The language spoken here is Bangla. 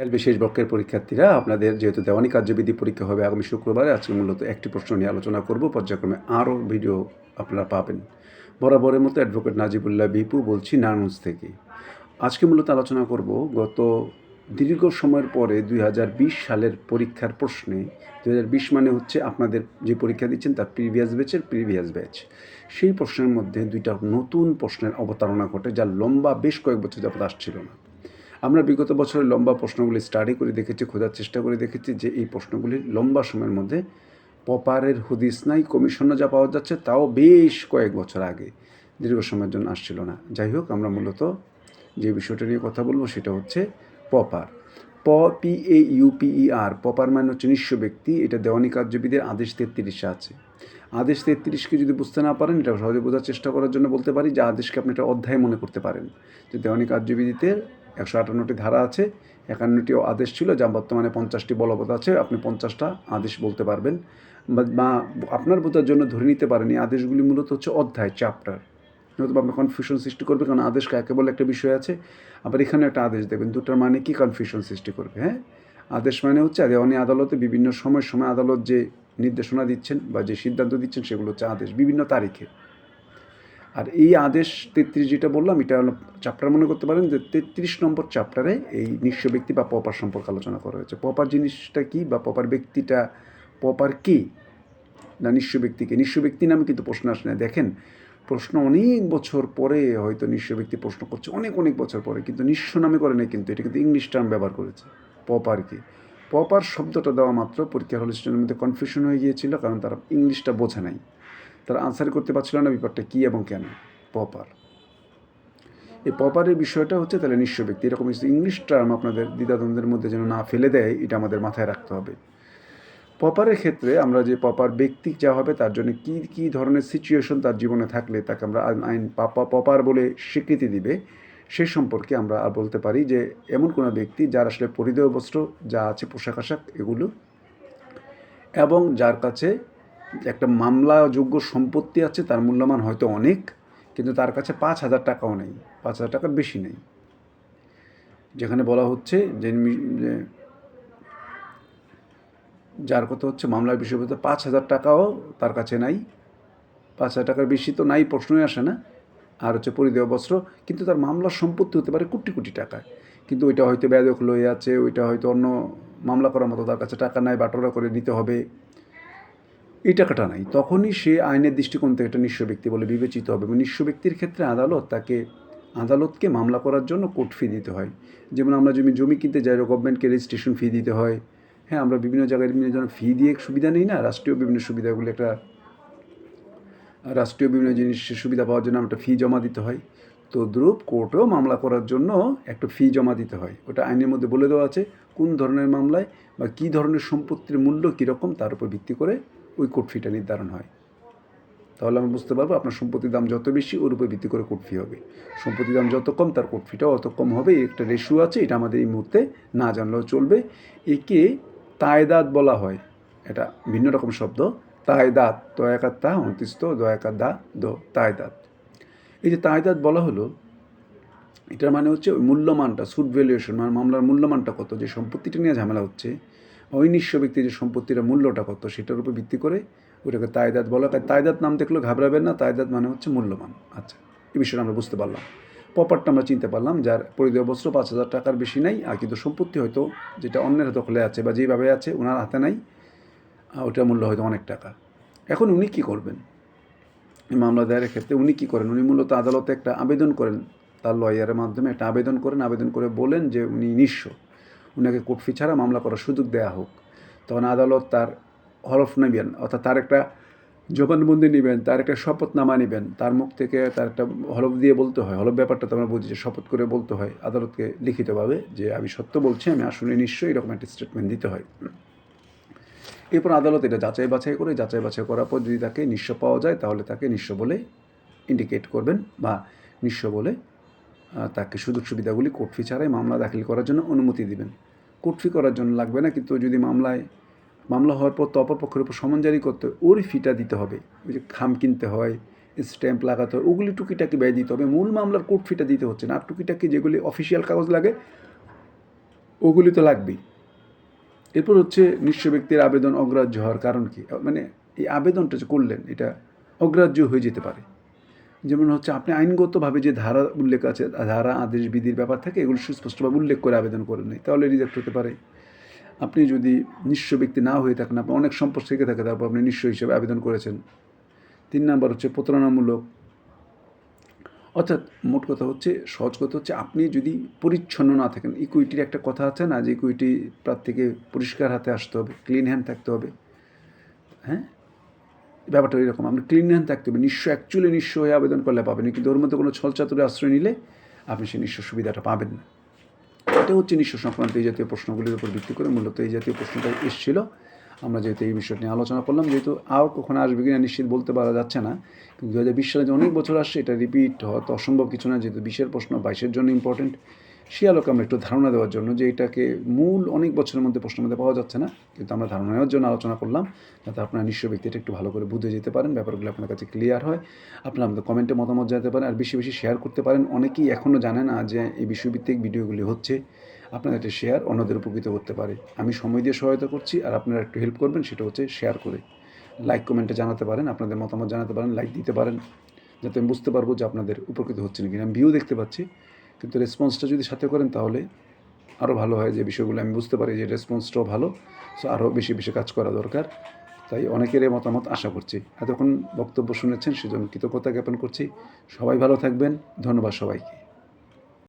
বিশেষ বক্রের পরীক্ষার্থীরা আপনাদের যেহেতু দেওয়ানি কার্যবিধি পরীক্ষা হবে আগামী শুক্রবারে, আজকে মূলত একটি প্রশ্ন নিয়ে আলোচনা করব। পর্যায়ক্রমে আরও ভিডিও আপনারা পাবেন। বরাবরের মতো অ্যাডভোকেট নাজিবুল্লাহ বিপু বলছি নারায়ণগঞ্জ থেকে। আজকে মূলত আলোচনা করব গত দীর্ঘ সময়ের পরে দুই হাজার বিশ সালের পরীক্ষার প্রশ্নে। দুই হাজার বিশ মানে হচ্ছে আপনাদের যে পরীক্ষা দিচ্ছেন তার প্রিভিয়াস ব্যাচের প্রিভিয়াস ব্যাচ। সেই প্রশ্নের মধ্যে দুইটা নতুন প্রশ্নের অবতারণা ঘটে, যা লম্বা বেশ কয়েক বছর যাবত আসছিল না। আমরা বিগত বছরের লম্বা প্রশ্নগুলি স্টাডি করে দেখেছি, খোঁজার চেষ্টা করে দেখেছি যে এই প্রশ্নগুলি লম্বা সময়ের মধ্যে পপারের হুদিস নাই কমিশনও যা পাওয়া যাচ্ছে তাও বেশ কয়েক বছর আগে। দীর্ঘ সময়ের জন্য আসছিল না। যাই হোক, আমরা মূলত যে বিষয়টা নিয়ে কথা বলব সেটা হচ্ছে পপার প পি এ ইউপিইআর পপার মানে হচ্ছে নিঃস্ব ব্যক্তি, এটা দেওয়ানি কার্যবিধির আদেশ তেত্রিশে আছে। আদেশ তেত্রিশকে যদি বুঝতে না পারেন, এটা সহজে বোঝার চেষ্টা করার জন্য বলতে পারি যে আদেশকে আপনি একটা অধ্যায় মনে করতে পারেন। যে দেওয়ানি কার্যবিধিতে একশো আটান্নটি ধারা আছে একান্নটি আদেশ ছিল যা বর্তমানে পঞ্চাশটি বলবৎ আছে, আপনি পঞ্চাশটা আদেশ বলতে পারবেন। বা- আপনার বোঝার জন্য ধরে নিতে পারেন, এই আদেশগুলি মূলত হচ্ছে অধ্যায় চ্যাপ্টার নয়তো আপনার কনফিউশন সৃষ্টি করবে, কারণ আদেশ কাকে বলে একটা বিষয় আছে, আবার এখানে একটা আদেশ দেবেন, দুটার মানে কি কনফিউশন সৃষ্টি করবে হ্যাঁ? আদেশ মানে হচ্ছে দেওয়ানি আদালতে বিভিন্ন সময় সময় আদালত যে নির্দেশনা দিচ্ছেন বা যে সিদ্ধান্ত দিচ্ছেন, সেগুলো হচ্ছে আদেশ, বিভিন্ন তারিখে। আর এই আদেশ তেত্রিশ যেটা বললাম, এটা হলো মনে করতে পারেন যে তেত্রিশ নম্বর চ্যাপ্টারে এই নিঃস্ব ব্যক্তি বা পপার সম্পর্কে আলোচনা করা হয়েছে। পপার জিনিসটা কি বা পপার ব্যক্তিটা পপার কি? না নিঃস্ব ব্যক্তিকে? নিঃস্ব ব্যক্তি নামে কিন্তু প্রশ্ন আসে না। দেখেন, প্রশ্ন অনেক বছর পরে হয়তো নিঃস্ব ব্যক্তি প্রশ্ন করছে, অনেক অনেক বছর পরে, কিন্তু নিঃস্ব নামে করে নাই কিন্তু, এটা কিন্তু ইংলিশ টার্ম ব্যবহার করেছে পপার কি। পপার শব্দটা দেওয়া মাত্র পরীক্ষার হল স্টুডেন্টের মধ্যে কনফিউশন হয়ে গিয়েছিল কারণ তারা ইংলিশটা বোঝে নাই। তারা আনসার করতে পারছিল না ব্যাপারটা কী এবং কেন? পপার এই পপারের বিষয়টা হচ্ছে তাহলে নিঃস্ব ব্যক্তি। এরকম ইংলিশ টার্ম আপনাদের দ্বিধাদ্বন্দ্বের মধ্যে যেন না ফেলে দেয়, এটা আমাদের মাথায় রাখতে হবে। পপারের ক্ষেত্রে আমরা যে পপার ব্যক্তি যা হবে তার জন্য কি কি ধরনের সিচুয়েশন তার জীবনে থাকলে তাকে আমরা আইন পাপা পপার বলে স্বীকৃতি দিবে, সে সম্পর্কে আমরা আর বলতে পারি যে এমন কোনো ব্যক্তি যার আসলে পরিধেয় বস্ত্র, যা আছে পোশাক আশাক এগুলো, এবং যার কাছে একটা মামলাযোগ্য সম্পত্তি আছে, তার মূল্যমান হয়তো অনেক, কিন্তু তার কাছে পাঁচ হাজার টাকাও নেই, পাঁচ হাজার টাকার বেশি নেই। যেখানে বলা হচ্ছে যে যার কথা হচ্ছে মামলার বিষয় বলতে পাঁচ হাজার টাকাও তার কাছে নাই, পাঁচ হাজার টাকার বেশি তো নাই, প্রশ্নই আসে না। আর হচ্ছে পরিদেয় বস্ত্র, কিন্তু তার মামলার সম্পত্তি হতে পারে কোটি কোটি টাকা কিন্তু ওইটা হয়তো বেদখল লয়ে আছে, ওইটা হয়তো অন্য মামলা করার মতো তার কাছে টাকা নাই বাটোরা করে নিতে হবে। এই টাকাটা নাই। তখনই সে আইনের দৃষ্টিকোণ থেকে একটা নিঃস্ব ব্যক্তি বলে বিবেচিত হবে। এবং নিঃস্ব ব্যক্তির ক্ষেত্রে আদালত তাকে, আদালতকে মামলা করার জন্য কোর্ট ফি দিতে হয়। যেমন আমরা জমি জমি কিনতে যাই গভর্নমেন্টকে রেজিস্ট্রেশন ফি দিতে হয়। হ্যাঁ আমরা বিভিন্ন জায়গায় বিভিন্ন জন্য ফি দিয়ে সুবিধা নিই না? রাষ্ট্রীয় বিভিন্ন সুবিধাগুলো একটা, রাষ্ট্রীয় বিভিন্ন জিনিসের সুবিধা পাওয়ার জন্য একটা ফি জমা দিতে হয়। তো দ্রুপ কোর্টেও মামলা করার জন্য একটা ফি জমা দিতে হয়। ওটা আইনের মধ্যে বলে দেওয়া আছে কোন ধরনের মামলায় বা কী ধরনের সম্পত্তির মূল্য কীরকম তার উপর ভিত্তি করে ওই কোর্ট ফিটা নির্ধারণ হয়। তাহলে আমরা বুঝতে পারব আপনার সম্পত্তির দাম যত বেশি, ওর উপর ভিত্তি করে কোর্ট ফি হবে। সম্পত্তির দাম যত কম, তার কোর্ট ফিটাও অত কম হবে। একটা রেশিও আছে, এটা আমাদের এই মুহূর্তে না জানলেও চলবে। একে তায়দাত বলা হয়। এটা ভিন্ন রকম শব্দ। তায়দাত দয়াকার তা অন্তিস্ত দয়াকার দা দো তায়দাত এই যে তায়দাত বলা হলো, এটার মানে হচ্ছে ওই মূল্যমানটা সুট ভ্যালুয়েশন মানে মামলার মূল্যমানটা কত, যে সম্পত্তিটা নিয়ে ঝামেলা হচ্ছে ওই নিঃস্ব ব্যক্তির যে সম্পত্তির মূল্যটা কত, সেটার উপর ভিত্তি করে ওটাকে তায়দাত বলা। হয় তায়দাত নাম দেখলেও ঘাবড়াবেন না, তায়দাত মানে হচ্ছে মূল্যমান আচ্ছা এই বিষয়টা আমরা বুঝতে পারলাম। পপারটা আমরা চিনতে পারলাম, যার পরিধেয় বস্ত্র পাঁচ হাজার টাকার বেশি নাই, আর কিন্তু সম্পত্তি হয়তো যেটা অন্যের দখলে আছে বা যেভাবে আছে, ওনার হাতে নাই ওটার মূল্য হয়তো অনেক টাকা। এখন উনি কী করবেন? এই মামলা দায়ের ক্ষেত্রে উনি কী করেন? উনি মূলত আদালতে একটা আবেদন করেন, তার লয়ারের মাধ্যমে একটা আবেদন করেন, আবেদন করে বলেন যে উনি নিঃস্ব। উনাকে কোর্ট ফি ছাড়া মামলা করার সুযোগ দেওয়া হোক। তখন আদালত তার হরফ নেবেন, অর্থাৎ তার একটা জবানবন্দি নেবেন, তার একটা শপথনামা নেবেন। তার মুখ থেকে তার একটা হলফ দিয়ে বলতে হয়। হলফ ব্যাপারটা তো আমরা বুঝি যে শপথ করে বলতে হয় আদালতকে লিখিতভাবে যে আমি সত্য বলছি, আমি আসলে নিশ্চয়ই এরকম একটা স্টেটমেন্ট দিতে হয়। এরপর আদালত এটা যাচাই বাছাই করে, যাচাই বাছাই করার পর যদি তাকে নিঃস্ব পাওয়া যায়, তাহলে তাকে নিঃস্ব বলে ইন্ডিকেট করবেন বা নিঃস্ব বলে তাকে সুযোগ সুবিধাগুলি কোর্ট ফি ছাড়াই মামলা দাখিল করার জন্য অনুমতি দিবেন। কোর্ট ফি করার জন্য লাগবে না কিন্তু যদি মামলায় মামলা হওয়ার পর তো অপর পক্ষের উপর সমন জারি করতে হয়, ওর ফিটা দিতে হবে। ওই যে খাম কিনতে হয় স্ট্যাম্প লাগাতে হয় ওগুলি টুকিটাকি ব্যয় দিতে হবে। মূল মামলার কোর্ট ফিটা দিতে হচ্ছে না আর টুকিটাকি যেগুলি অফিসিয়াল কাগজ লাগে ওগুলি তো লাগবেই। এরপর হচ্ছে নিঃস্ব ব্যক্তির আবেদন অগ্রাহ্য হওয়ার কারণ কি? মানে এই আবেদনটা যে করলেন এটা অগ্রাহ্য হয়ে যেতে পারে। যেমন হচ্ছে আপনি আইনগতভাবে যে ধারা উল্লেখ আছে, ধারা, আদেশ, বিধির ব্যাপার থাকে, এগুলো সুস্পষ্টভাবে উল্লেখ করে আবেদন করেন নাই। তাহলে রিজেক্ট হতে পারে। আপনি যদি নিঃস্ব ব্যক্তি না হয়ে থাকেন, আপনি অনেক সম্পদ থেকে থাকে, তারপর আপনি নিঃস্ব হিসেবে আবেদন করেছেন। তিন নাম্বার হচ্ছে প্রতারণামূলক। অর্থাৎ মোট কথা হচ্ছে, সহজ কথা হচ্ছে আপনি যদি পরিচ্ছন্ন না থাকেন ইকুইটির একটা কথা আছে না, যে ইকুইটি প্রার্থীকে পরিষ্কার হাতে আসতে হবে ক্লিন হ্যান্ড থাকতে হবে। হ্যাঁ? ব্যাপারটা এরকম। আপনি ক্লিন হ্যান্ড থাকতে হবে। নিঃস্ব অ্যাকচুয়ালি নিঃস্ব হয়ে আবেদন করলে পাবেন। কিন্তু ওর মধ্যে কোনো ছলচাতুরে আশ্রয় নিলে আপনি সেই নিঃস্ব সুবিধাটা পাবেন না। এটা হচ্ছে নিঃস্ব সংক্রান্ত এই জাতীয় প্রশ্নগুলির উপর ভিত্তি করে মূলত এই জাতীয় প্রশ্নটা এসেছিল। আমরা যেহেতু এই বিষয়টি নিয়ে আলোচনা করলাম, যেহেতু আর কখনো আসবে কিনা নিশ্চিত বলতে পারা যাচ্ছে না। কিন্তু দু হাজার বিশ সালে যে অনেক বছর আসছে, এটা রিপিট হওয়া তো অসম্ভব কিছু না। যেহেতু বিশের প্রশ্ন বাইশের জন্য ইম্পর্টেন্ট সে আলোকে আমরা একটু ধারণা দেওয়ার জন্য যে এটাকে মূল অনেক বছরের মধ্যে প্রশ্নের মধ্যে পাওয়া যাচ্ছে না, কিন্তু আমরা ধারণা নেওয়ার জন্য আলোচনা করলাম যাতে আপনারা নিঃস্ব ব্যক্তিটা একটু ভালো করে বুঝে যেতে পারেন, ব্যাপারগুলো আপনার কাছে ক্লিয়ার হয়। আপনারা আমাদের কমেন্টে মতামত জানাতে পারেন, আর বেশি বেশি শেয়ার করতে পারেন। অনেকেই এখনও জানে না যে এই বিষয়ভিত্তিক ভিডিওগুলি হচ্ছে, আপনাদের একটা শেয়ার অন্যদের উপকৃত করতে পারে। আমি সময় দিয়ে সহায়তা করছি, আর আপনারা একটু হেল্প করবেন, সেটা হচ্ছে শেয়ার করে। লাইক কমেন্টে জানাতে পারেন, আপনাদের মতামত জানাতে পারেন লাইক দিতে পারেন, যাতে আমি বুঝতে পারব যে আপনাদের উপকৃত হচ্ছে না নাকি আমি ভিউ দেখতে পাচ্ছি কিন্তু রেসপন্সটা যদি সাথে করেন তাহলে আরও ভালো হয় যে বিষয়গুলো আমি বুঝতে পারি যে রেসপন্সটাও ভালো। সো আরও বেশি বেশি কাজ করা দরকার। তাই অনেকেরই মতামত আশা করছি। এতক্ষণ বক্তব্য শুনেছেন, সেজন্য কৃতজ্ঞতা জ্ঞাপন করছি। সবাই ভালো থাকবেন। ধন্যবাদ সবাইকে।